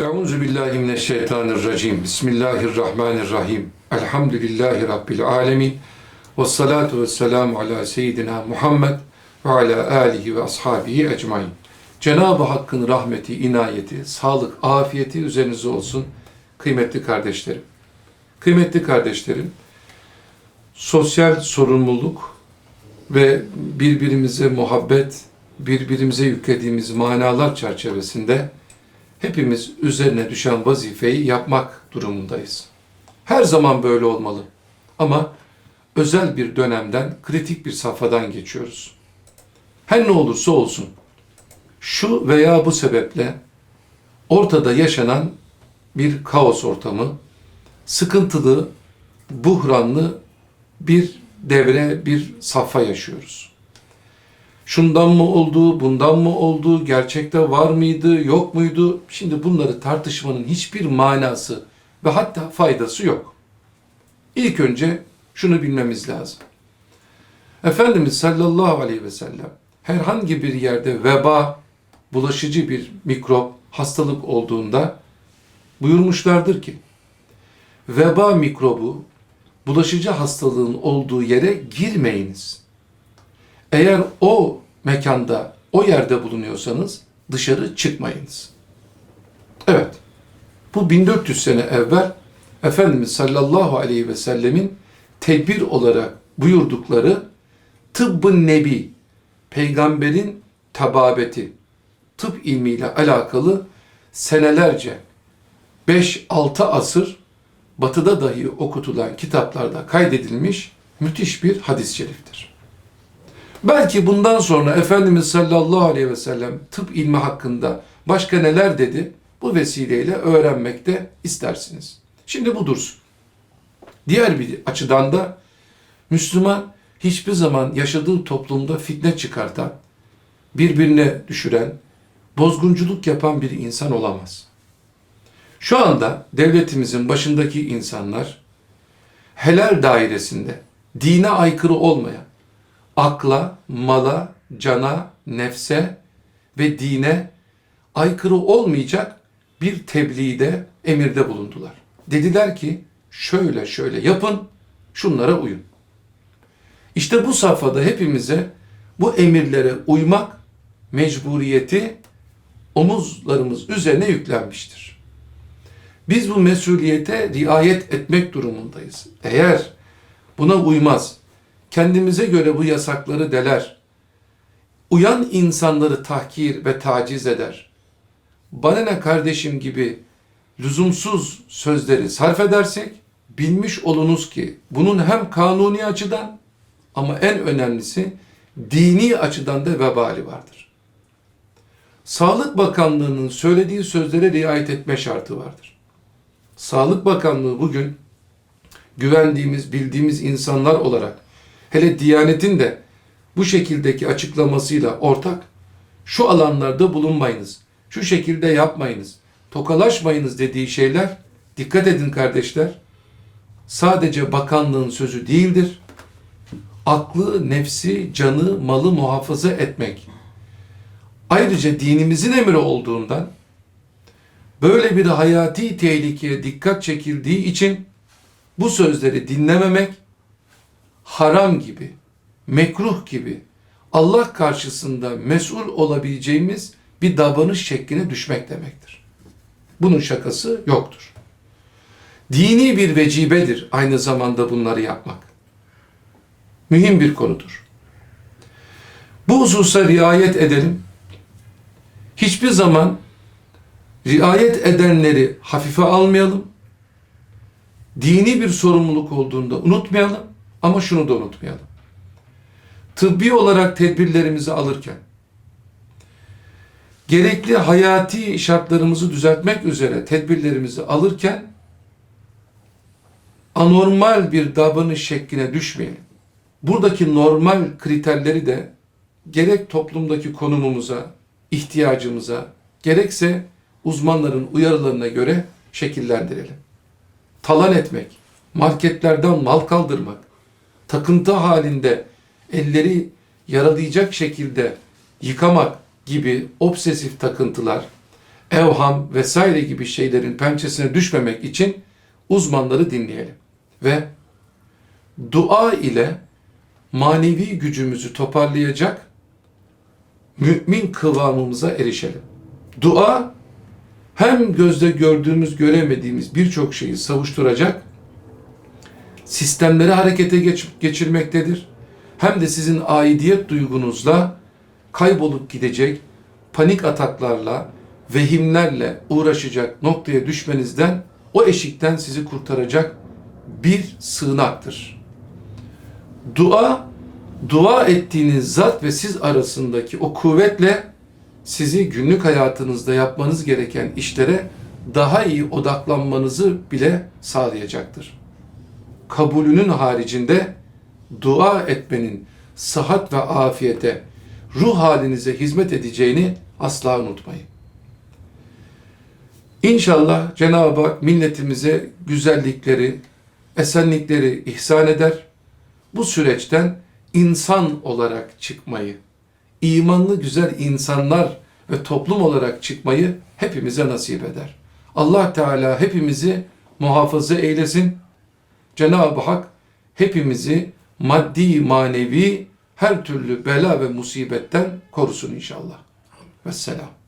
Euzu billahi mineşşeytanirracim. Bismillahirrahmanirrahim. Elhamdülillahi rabbil alamin. Ves salatu vesselamu ala seyyidina Muhammed ve ala alihi ve ashabihi ecmaîn. Cenab-ı Hakk'ın rahmeti, inayeti, sağlık, afiyeti üzerinize olsun kıymetli kardeşlerim. Kıymetli kardeşlerim, sosyal sorumluluk ve birbirimize muhabbet, birbirimize yüklediğimiz manalar çerçevesinde hepimiz üzerine düşen vazifeyi yapmak durumundayız. Her zaman böyle olmalı. Ama özel bir dönemden, kritik bir safhadan geçiyoruz. Her ne olursa olsun, şu veya bu sebeple ortada yaşanan bir kaos ortamı, sıkıntılı, buhranlı bir devre, bir safha yaşıyoruz şundan mı oldu, bundan mı oldu, gerçekte var mıydı, yok muydu? Şimdi bunları tartışmanın hiçbir manası ve hatta faydası yok. İlk önce şunu bilmemiz lazım. Efendimiz sallallahu aleyhi ve sellem herhangi bir yerde veba, bulaşıcı bir mikrop, hastalık olduğunda buyurmuşlardır ki, veba mikrobu, bulaşıcı hastalığın olduğu yere girmeyiniz. Eğer o mekanda, o yerde bulunuyorsanız dışarı çıkmayınız. Evet, bu 1400 sene evvel Efendimiz sallallahu aleyhi ve sellemin tedbir olarak buyurdukları tıbbın nebi, peygamberin tababeti, tıp ilmiyle alakalı senelerce 5-6 asır batıda dahi okutulan kitaplarda kaydedilmiş müthiş bir hadis-i şeriftir. Belki bundan sonra Efendimiz sallallahu aleyhi ve sellem tıp ilmi hakkında başka neler dedi bu vesileyle öğrenmekte istersiniz. Şimdi bu dursun. Diğer bir açıdan da Müslüman hiçbir zaman yaşadığı toplumda fitne çıkartan, birbirine düşüren, bozgunculuk yapan bir insan olamaz. Şu anda devletimizin başındaki insanlar helal dairesinde dine aykırı olmayan, akla, mala, cana, nefse ve dine aykırı olmayacak bir tebliğde, emirde bulundular. Dediler ki şöyle şöyle yapın, şunlara uyun. İşte bu safhada hepimize bu emirlere uymak mecburiyeti omuzlarımız üzerine yüklenmiştir. Biz bu mesuliyete riayet etmek durumundayız. Eğer buna uymaz, kendimize göre bu yasakları deler, uyan insanları tahkir ve taciz eder, bana ne kardeşim gibi lüzumsuz sözleri sarf edersek, bilmiş olunuz ki bunun hem kanuni açıdan ama en önemlisi dini açıdan da vebali vardır. Sağlık Bakanlığı'nın söylediği sözlere riayet etme şartı vardır. Sağlık Bakanlığı bugün güvendiğimiz, bildiğimiz insanlar olarak hele Diyanet'in de bu şekildeki açıklamasıyla ortak şu alanlarda bulunmayınız, şu şekilde yapmayınız, tokalaşmayınız dediği şeyler dikkat edin kardeşler sadece bakanlığın sözü değildir. Aklı, nefsi, canı, malı muhafaza etmek. Ayrıca dinimizin emri olduğundan böyle bir hayati tehlikeye dikkat çekildiği için bu sözleri dinlememek haram gibi, mekruh gibi Allah karşısında mesul olabileceğimiz bir davranış şekline düşmek demektir. Bunun şakası yoktur. Dini bir vecibedir aynı zamanda bunları yapmak. Mühim bir konudur. Bu hususa riayet edelim. Hiçbir zaman riayet edenleri hafife almayalım. Dini bir sorumluluk olduğunda unutmayalım ama şunu da unutmayalım. Tıbbi olarak tedbirlerimizi alırken gerekli hayati şartlarımızı düzeltmek üzere tedbirlerimizi alırken anormal bir davranış şekline düşmeyelim. Buradaki normal kriterleri de gerek toplumdaki konumumuza, ihtiyacımıza, gerekse uzmanların uyarılarına göre şekillendirelim. Talan etmek, marketlerden mal kaldırmak, takıntı halinde elleri yaralayacak şekilde yıkamak gibi obsesif takıntılar, evham vesaire gibi şeylerin pençesine düşmemek için uzmanları dinleyelim. Ve dua ile manevi gücümüzü toparlayacak mümin kıvamımıza erişelim. Dua hem gözde gördüğümüz, göremediğimiz birçok şeyi savuşturacak, sistemleri harekete geç- geçirmektedir. Hem de sizin aidiyet duygunuzla kaybolup gidecek, panik ataklarla, vehimlerle uğraşacak noktaya düşmenizden, o eşikten sizi kurtaracak bir sığınaktır. Dua, dua ettiğiniz zat ve siz arasındaki o kuvvetle sizi günlük hayatınızda yapmanız gereken işlere daha iyi odaklanmanızı bile sağlayacaktır. Kabulünün haricinde dua etmenin sıhhat ve afiyete, ruh halinize hizmet edeceğini asla unutmayın. İnşallah Cenab-ı Hak milletimize güzellikleri, esenlikleri ihsan eder. Bu süreçten insan olarak çıkmayı, imanlı güzel insanlar ve toplum olarak çıkmayı hepimize nasip eder. Allah Teala hepimizi muhafaza eylesin. Cenab-ı Hak hepimizi maddi manevi her türlü bela ve musibetten korusun inşallah. Vesselam.